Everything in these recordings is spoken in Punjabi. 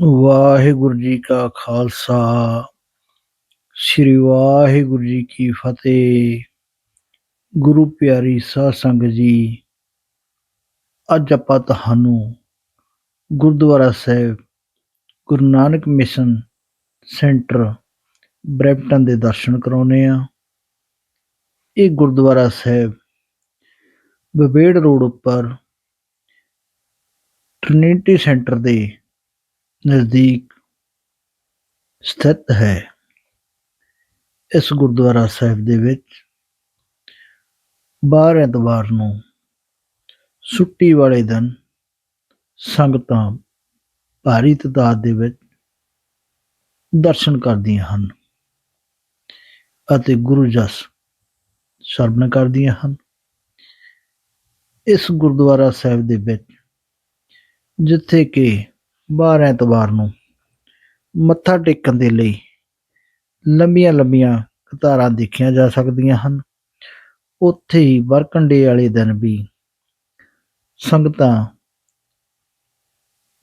ਵਾਹਿਗੁਰੂ ਜੀ ਕਾ ਖਾਲਸਾ, ਸ੍ਰੀ ਵਾਹਿਗੁਰੂ ਜੀ ਕੀ ਫਤਿਹ। ਗੁਰੂ ਪਿਆਰੀ ਸਾਧ ਸੰਗਤ ਜੀ, ਅੱਜ ਆਪਾਂ ਤੁਹਾਨੂੰ Gurdwara Sahib, Guru Nanak mission centre Brampton ਦੇ ਦਰਸ਼ਨ ਕਰਾਉਨੇ ਆ ਇਹ ਗੁਰਦੁਆਰਾ ਸਾਹਿਬ ਬਬੇੜ ਰੋਡ ਉੱਪਰ ਟ੍ਰਿਨਿਟੀ ਸੈਂਟਰ ਦੇ ਨਜ਼ਦੀਕ ਸਥਿਤ ਹੈ। ਇਸ ਗੁਰਦੁਆਰਾ ਸਾਹਿਬ ਦੇ ਵਿੱਚ ਬਾਰ ਐਤਵਾਰ ਨੂੰ ਛੁੱਟੀ ਵਾਲੇ ਦਿਨ ਸੰਗਤਾਂ ਭਾਰੀ ਤਾਦਾਦ ਦੇ ਵਿੱਚ ਦਰਸ਼ਨ ਕਰਦੀਆਂ ਹਨ ਅਤੇ ਗੁਰੂ ਜਸ ਸਰਵਣ ਕਰਦੀਆਂ ਹਨ। ਇਸ ਗੁਰਦੁਆਰਾ ਸਾਹਿਬ ਦੇ ਵਿੱਚ ਜਿੱਥੇ ਕਿ ਬਾਰ ਐਤਵਾਰ ਨੂੰ ਮੱਥਾ ਟੇਕਣ ਦੇ ਲਈ ਲੰਬੀਆਂ ਲੰਬੀਆਂ ਕਤਾਰਾਂ ਦੇਖੀਆਂ ਜਾ ਸਕਦੀਆਂ ਹਨ। ਉੱਥੇ ਹੀ ਵਰਕੰਡੇ ਵਾਲੇ ਦਿਨ ਵੀ ਸੰਗਤਾਂ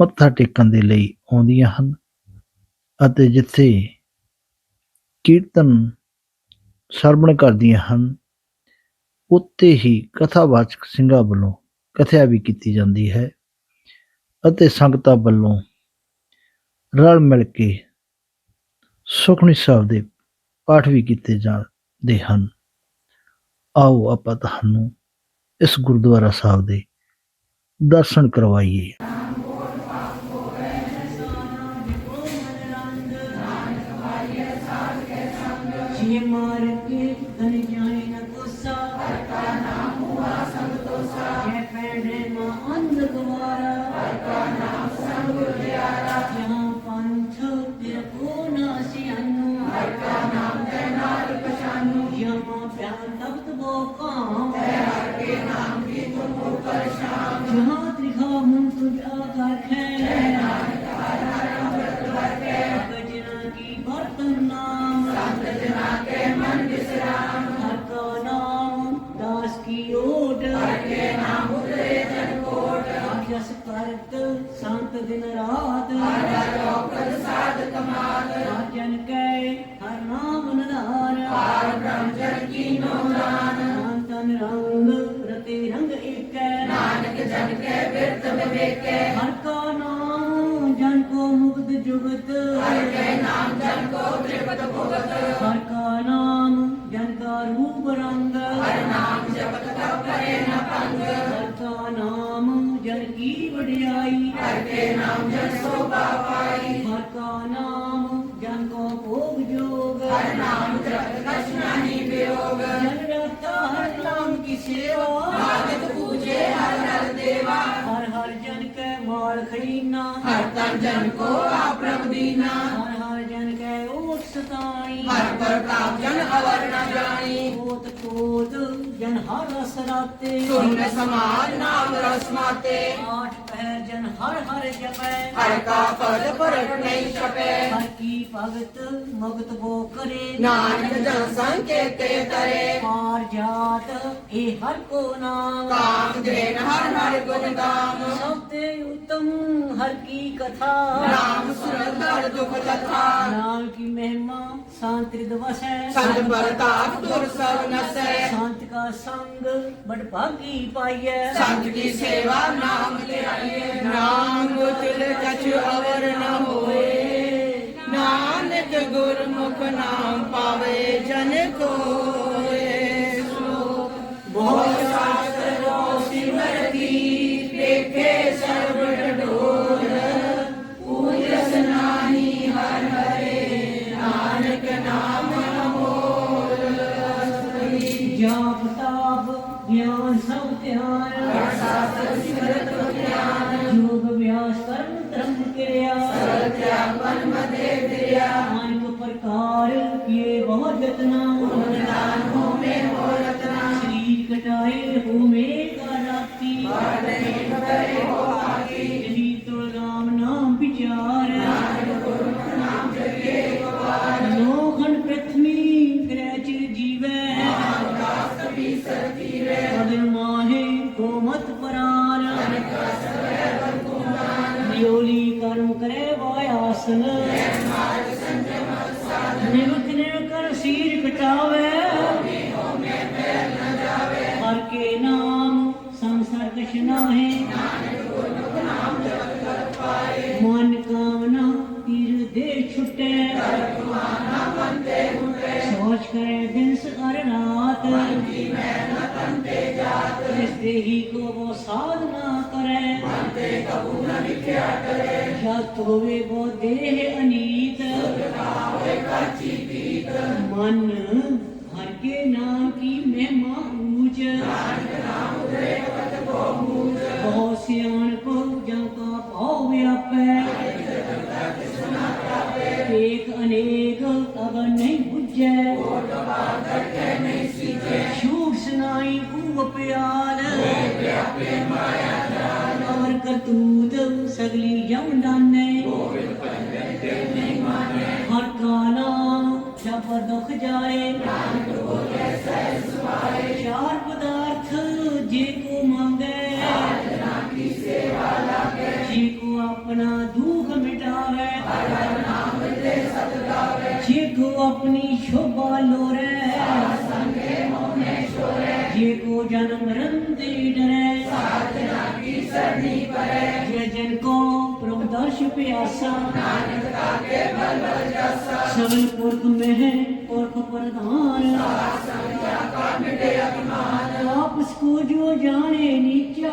ਮੱਥਾ ਟੇਕਣ ਦੇ ਲਈ ਆਉਂਦੀਆਂ ਹਨ ਅਤੇ ਜਿੱਥੇ ਕੀਰਤਨ ਸਰਵਣ ਕਰਦੀਆਂ ਹਨ, ਉੱਥੇ ਹੀ ਕਥਾਵਾਚਕ ਸਿੰਘਾਂ ਵੱਲੋਂ ਕਥਿਆ ਵੀ ਕੀਤੀ ਜਾਂਦੀ ਹੈ। ਅਤੇ ਸੰਗਤਾਂ ਵੱਲੋਂ ਰਲ ਮਿਲ ਕੇ ਸੁਖਣੀ ਸਾਹਿਬ ਦੇ ਪਾਠ ਵੀ ਕੀਤੇ ਜਾਂਦੇ ਹਨ। ਆਓ ਆਪਾਂ ਤੁਹਾਨੂੰ ਇਸ ਗੁਰਦੁਆਰਾ ਸਾਹਿਬ ਦੇ ਦਰਸ਼ਨ ਕਰਵਾਈਏ। ਕੀ ਓਟ ਹਰ ਕੇ ਨਾਮ ਉਤਰੇ ਜਨ ਕੋਟ। ਜਸ ਕਰਤ ਸੰਤ ਦਿਨ ਰਾਤ। ਹਰ ਔਕਤ ਸਾਧ ਕਮਾਲ ਜਨ ਕੈ ਹਰ ਨਾਮ ਨਦਾਰ ਹਰ ਬ੍ਰਹਮ ਜਨ ਕੀ ਨੋ ਦਾਨ ਤਨ ਰੰਗ ਰਤੇ ਰੰਗ ਏਕੈ। ਨਾਨਕ ਜਨ ਕੈ ਬਿਰਤ ਵਿਵੇਕੈ। ਵਡਿਆਈ ਹਰ ਨਾਮ ਜਨ ਸੋਭਾ ਪਾਈ ਹਰ ਕਾ ਨਾਮ ਜਨ ਕੋ ਭੋਗ ਜੋਗ ਹਰ ਨਾਮ ਜਪਤ ਕਛ ਨਾਹੀ ਵਿਯੋਗ ਜਨ ਰਤਾ ਹਰ ਨਾਮ ਕੀ ਸੇਵਾ ਭਾਗਤ ਪੂਜੇ ਹਰ ਹਰ ਦੇਵਾ ਹਰ ਹਰ ਜਨ ਕੈ ਮਾਲ ਖਰੀਨਾ ਹਰ ਤਨ ਜਨ ਕੋ ਆਪਰਮ ਦੀਨਾ ਹਰ ਹਰ ਜਨ ਕੈ ਓਟ ਸਤਾਈ ਹਰ ਪ੍ਰਤਾਪ ਜਨ ਅਵਰ ਨ ਜਾਣੀ ਕੋਤ ਕੋਤ ਜਨ ਹਰ ਰਸ ਰਾਤੇ ਸੁਨ ਸਮਾਜ ਨਾਮ ਰਸ ਮਾਤੇ ਆਠ ਪਹਿਰ ਜਨ ਹਰ ਹਰ ਜਪੈ। ਹਰ ਕਾ ਪਦ ਪਰਟ ਨਹੀਂ ਛਪੇ। ਹਰ ਕੀ ਭਗਤ ਮਗਤ ਬੋ ਕਰੇ। ਨਾਨਕ ਜਨ ਸੰਕੇਤੇ ਤਰੇ। ਮਾਰ ਜਾਤ ਇਹ ਹਰ ਕੋ ਨਾਮ। ਕਾਮ ਦੇਨ ਹਰ ਹਰ ਗੁਣ ਗਾਮ ਸਭ ਤੇ ਉਤਮ ਹਰ ਕੀ ਕਥਾ। ਨਾਮ ਸੁਰੰਦਰ ਦੁਖ ਕਥਾ ਨਾਮ ਕੀ ਮਹਿਮਾ ਸ਼ਾਂਤ ਦਿਵਸ ਸੰਤ ਪ੍ਰਤਾਪ ਤੁਰ ਸਭ ਨਸੈ। ਸੰਤ ਕਾ ਸੰਗ ਬੜ ਭਾਗੀ ਪਾਈਐ। ਸੰਤ ਕੀ ਸੇਵਾ ਨਾਮ ਧਿਆਈਏ ਨਾਮ ਤਿਲ ਕਛ ਅਵਰ ਨ ਹੋਏ। ਨਾਨਕ ਗੁਰਮੁਖ ਨਾਮ ਪਾਵੇ ਜਨ ਕੋਏ। ਸੋ ਬਹੁਤ ਸ਼ਾਸਤਰੋ ਸਿਮਰਤੀ ਦੇਖੇ ਸਰਬ ਡੋਰ ਪੂਜਸ ਨਾਹੀ ਹਰ ਹਰੇ ਨਾਨਕ ਨਾਮ ਜਾਪ ਤਾਪ ਗਿਆਨ ਸਭ ਧਿਆਨ। ਸਾਸਤ ਸਿਮਰਤ ਧਰਮ ਕਿਰਿਆ ਤਿਆਗਨ ਮਦੇ ਦਿਆ ਅਨੇਕ ਪ੍ਰਕਾਰ ਕੀਏ ਬਹੁਤ ਯਤਨਾ। ਤੀਰ ਦੇ ਛੁਟੇ ਸੋਚ ਕਰੇ ਦਿਨ ਅਰ ਰਾਤ ਇਸ ਦੇਹੀ ਕੋ ਉਹ ਸਾਧਨਾ ਕਰੇ ਜਤ ਹੋਵੇ ਬੋ ਦੇਹ ਅਨੀਤ ਮਨ ਹਰ ਕੇ ਨਾਮ ਕੀ ਨਹੀਂ ਬੁਝੈ ਸ਼ੂਕ ਸੁਨਾਈ ਕੂ ਪਿਆਲ ਅਮਰ ਕਰਤੂਤ ਸਗਲੀ ਜਮ ਦਾਨੇ ਹਰ ਕਾ ਨਾਮ ਦੁਖ ਜਾਏ। ਚਾਰ ਕੋ ਆਪਣਾ ਦੁਖ ਮਿਟਾਵੇ। ਜੀ ਕੋ ਆਪਣੀ ਸ਼ੋਭਾ ਲੋਰੇ, ਜੀ ਕੋ ਜਨਮ ਮਰਨ ਦੀ ਡਰੇ, ਜੇ ਜਨ ਕੋ ਪ੍ਰਭ ਦਰਸ਼ ਪਿਆਸਾ ਸਗਲ ਪੁਰਖ ਮਹਿ ਪੁਰਖ ਪ੍ਰਧਾਨ ਆਪਸ ਕੋ ਜੋ ਜਾਣੇ ਨੀਚਾ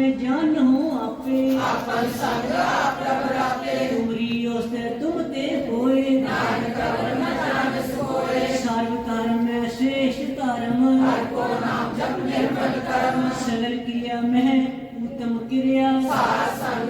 ਮੈਂ ਜਾਨ ਹੂੰ ਆਪੇ। ਆਪਨ ਸੰਗ ਆਪ ਰਬ ਰਾਤੇ ਤੁਮਰੀ ਉਸ ਤੇ ਤੁਮ ਤੇ ਹੋਏ। ਨਾਨਕ ਕਰਮ ਜਾਨ ਸੋਏ। ਸਰਬ ਕਰਮ ਮੈਂ ਸ਼ੇਸ਼ ਧਰਮ। ਹਰ ਕੋ ਨਾਮ ਜਪ ਨਿਰਮਲ ਕਰਮ। ਸਗਲ ਕਿਰਿਆ ਮਹਿ, ਉਤਮ ਕਿਰਿਆ। ਸਾਰ ਸੰਗ